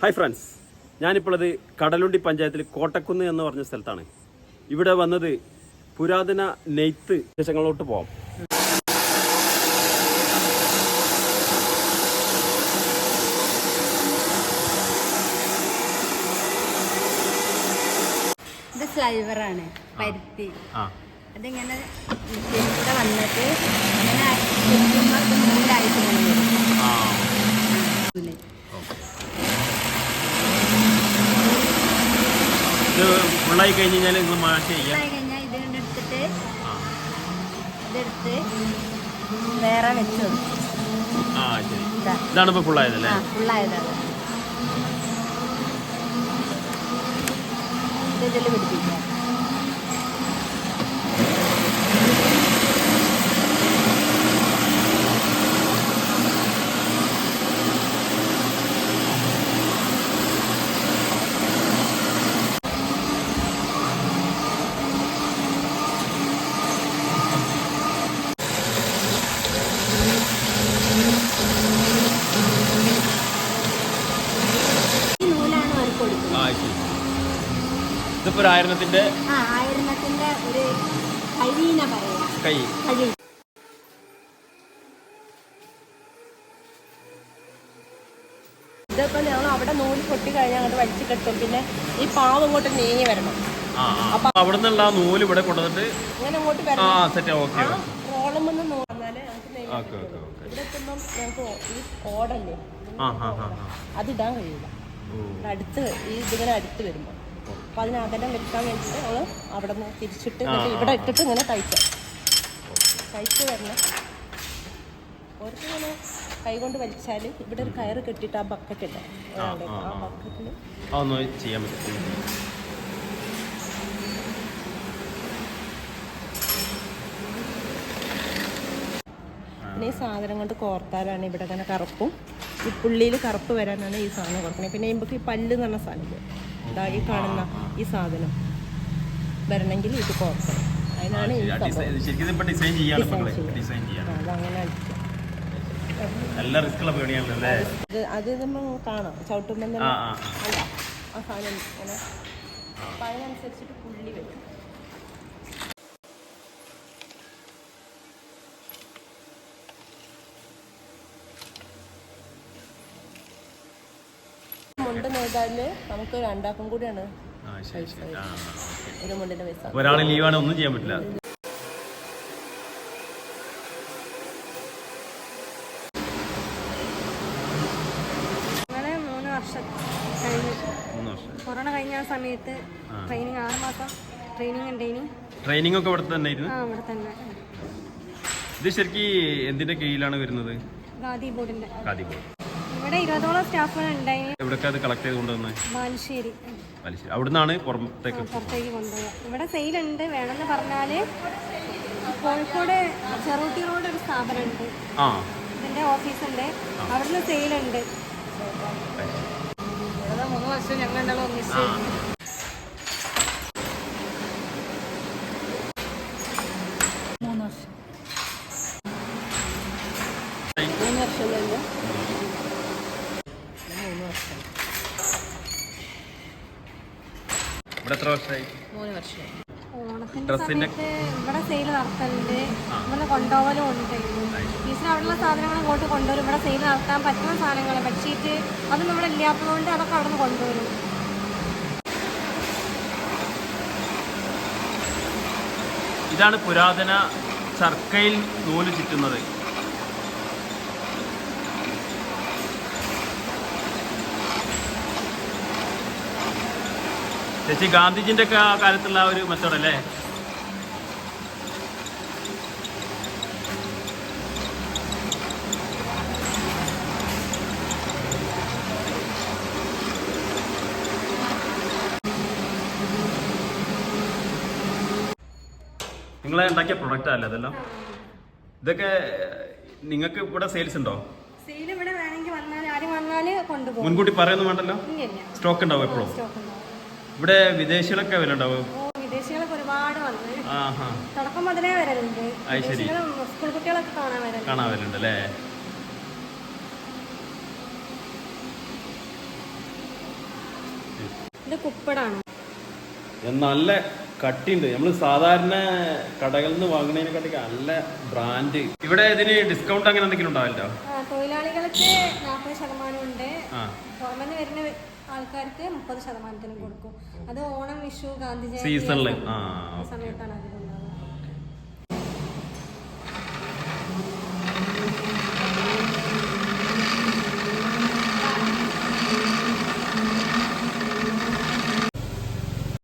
Hi friends ഞാനിപ്പോൾ അത് കടലുണ്ടി പഞ്ചായത്തിൽ കോട്ടക്കുന്ന് എന്ന് പറഞ്ഞ സ്ഥലത്താണ്. ഇവിടെ വന്നത് പുരാതന നെയ്ത്ത് വിശേഷങ്ങളോട്ട് പോവാം. ഇത് സ്ലൈവറാണ് പരുത്തി. അതിങ്ങനെ ഇവിടെ വന്നിട്ട് ഇങ്ങനെ അത് നൂലായിട്ട് ഇങ്ങനെ വരും ആ നൂൽ. ഇത് ഫുള്ളായി കഴിഞ്ഞ് കഴിഞ്ഞാൽ നിങ്ങൾ മാഷ് ചെയ്യാം. കഴിഞ്ഞാൽ ഇത് എടുത്തിട്ട് ഇതെടുത്ത് വേറെ വെച്ച് ആ ശരി. ഇതാ. ഇതാണ് ഇപ്പോൾ ഫുള്ളായതല്ലേ ഫുള്ളായതാണ് ഇത് ഇതിൽ പിടിപ്പിക്കുക ഈ നൂലാണ് അവർ കൊടുക്കുന്നത് ആ ശരി ആയിരണത്തിന്റെ ഒരു പറയാ. കൈ. ഞങ്ങൾ അവിടെ നൂൽ പൊട്ടി കഴിഞ്ഞാൽ അങ്ങോട്ട് വലിച്ചു കെട്ടും. പിന്നെ ഈ പാവം ഇങ്ങോട്ട് നീങ്ങി വരണം. അവിടെ നിന്നുള്ള നൂൽ ഇവിടെ കൊണ്ടുവന്നിട്ട് അങ്ങോട്ട് വരണം. ഓക്കെ ഓക്കെ ഇവിടെ എത്തുമ്പം ഞങ്ങൾക്ക് ഈ ഓടല്ലേ അതിടാൻ കഴിയില്ല. അടുത്ത് ഈ ഇതിങ്ങനെ അടുത്ത് വരുമ്പോൾ അപ്പോൾ അതിന് അകലം വെക്കാൻ വേണ്ടിയിട്ട് ഞങ്ങൾ അവിടെ നിന്ന് തിരിച്ചിട്ട് ഇവിടെ ഇട്ടിട്ട് ഇങ്ങനെ തയ്ക്കാം. തയ്ച്ച് വരണം. കൈ കൊണ്ട് വലിച്ചാൽ ഇവിടെ ഒരു കയറ് കെട്ടിട്ട് ആ ബക്കറ്റ് ഉണ്ട് ആ. ബക്കറ്റിൽ ചെയ്യാൻ പറ്റും. പിന്നെ ഈ സാധനം കൊണ്ട് കോർത്താലാണ് ഇവിടെ തന്നെ കറുപ്പും. ഈ പുള്ളിയിൽ കറുപ്പ് വരാനാണ് ഈ സാധനം കൊടുക്കുന്നത്. പിന്നെ നമുക്ക് ഈ പല്ല് എന്ന് പറഞ്ഞ സാധനം? ഇതാ ഈ കാണുന്ന ഈ സാധനം. വരണമെങ്കിൽ ഇത് കോർക്കണം. അതിനാണ് ഈ ശരിക്കും ഇതിപ്പോ ഡിസൈൻ ചെയ്യാണ് ഡിസൈൻ മക്കളെ ഡിസൈൻ ചെയ്യാൻ അതങ്ങനെ അടിക്കാം. നല്ല റിസ്ക് ഉള്ള പേടിയാണല്ലോ അല്ലേ? അത് നമ്മൾ കാണാം. ചവിട്ടുമ്പോൾ തന്നെ ആ സാധനം ഇങ്ങനെ. അപ്പം അതിനനുസരിച്ചിട്ട് പുള്ളി വരും. മുണ്ട് നമുക്ക് രണ്ടാക്കും കൂടിയാണ്. ആ ശരി ശരി. ഒരു മുണ്ടിന്റെ പൈസ. അപ്പൊ ഒരാൾ ലീവാണ് ഒന്നും ചെയ്യാൻ പറ്റില്ല. ഞങ്ങൾ മൂന്ന് വർഷം കഴിഞ്ഞു. മൂന്ന് വർഷം. കൊറോണ കഴിഞ്ഞ ആ സമയത്ത് ട്രെയിനിങ് ആറ് മാസം ട്രെയിനിങ് ട്രെയിനിങ് ഒക്കെ ഇവിടെ തന്നെ ആയിരുന്നു? ആ അവിടെ തന്നെ. ഇത് ശരിക്കും എന്തിന്റെ കീഴിലാണ് വരുന്നത്? ഗാദി ബോർഡിന്റെ. കാതിക്കോട് ഇവിടെ ഇരുപതോളം സ്റ്റാഫുകൾ ഉണ്ടായി. എവിടൊക്കെ അത് കളക്ട് ചെയ്ത് കൊണ്ടുവന്നത് ബാലുശ്ശേരി വലിശ്ശേരി അവിടുന്നാണ് പുറത്തേക്ക് പുറത്തേക്ക് കൊണ്ടുപോകുക ഇവിടെ സെയിലുണ്ട് വേണമെന്ന് പറഞ്ഞാൽ കോഴിക്കോട് ചെറുട്ടി റോഡ് ഒരു സ്ഥാപനമുണ്ട് ആ. ഇതിന്റെ ഓഫീസുണ്ട് അവിടുന്ന് സെയിലുണ്ട് മൂന്ന് വർഷം ഞങ്ങൾ ഒന്നിച്ച് മൂന്ന് വർഷം മൂന്ന് വർഷം കഴിഞ്ഞ് മൂന്ന് വർഷം ഇവിടെ എത്ര വർഷമായി? മൂന്ന് വർഷം ഓണത്തിന്റെ ഡ്രസ്സിന്റെ ഇവിടെ സെയിൽ നടത്തലുണ്ട്. ഇവിടെ കൊണ്ടുപോകലും ഉണ്ട്. ടീച്ചർ അവിടെയുള്ള സാധനങ്ങൾ ഇങ്ങോട്ട് കൊണ്ടുവരും. ഇവിടെ സെയിൽ നടത്താൻ പറ്റുന്ന സാധനങ്ങൾ ബെഡ്ഷീറ്റ് അതൊന്നും ഇവിടെ ഇല്ലാത്തതുകൊണ്ട് അതൊക്കെ അവിടെ നിന്ന് കൊണ്ടുവരും. ഇതാണ് പുരാതന ചർക്കയിൽ നൂൽ ചുറ്റുന്നത്. ചേച്ചി ഗാന്ധിജിന്റെ ഒക്കെ ആ കാലത്തുള്ള ഒരു മെത്തേഡ് അല്ലേ? നിങ്ങളെ ഉണ്ടാക്കിയ പ്രൊഡക്റ്റ് അല്ല അതെല്ലാം? ഇതൊക്കെ നിങ്ങൾക്ക് ഇവിടെ സെയിൽസ് ഉണ്ടോ? സെയിൽ ഇവിടെ വേണമെങ്കിൽ മുൻകൂട്ടി പറയുന്നു വേണ്ടല്ലോ? സ്റ്റോക്ക് ഉണ്ടാവും എപ്പോഴും? ഇവിടെ വിദേശികളൊക്കെ വിദേശികളൊക്കെ ഒരുപാട് വന്ന്. ആ ഹാ തുടക്കം മുതലേ വരലുണ്ട്. ശരി. സ്കൂൾ കുട്ടികളൊക്കെ കാണാൻ വരലുണ്ട്. കാണാൻ അല്ലേ ഇത് കുപ്പടാണ്. നല്ല കട്ടിണ്ട് നമ്മൾ സാധാരണ കടകളിൽ നിന്ന് വാങ്ങുന്നതിനെക്കാട്ടി നല്ല ബ്രാൻഡ്. ഇവിടെ ഇതിന് ഡിസ്കൗണ്ട് അങ്ങനെ എന്തെങ്കിലും ഉണ്ടാവില്ല തൊഴിലാളികൾക്ക് നാൽപ്പത് ശതമാനം ഉണ്ട് പുറമെന്ന് വരുന്ന ആൾക്കാർക്ക് മുപ്പത് ശതമാനത്തിനും കൊടുക്കും. അത് ഓണം വിഷു ഗാന്ധി ജയന്തി സമയത്താണ് അധികം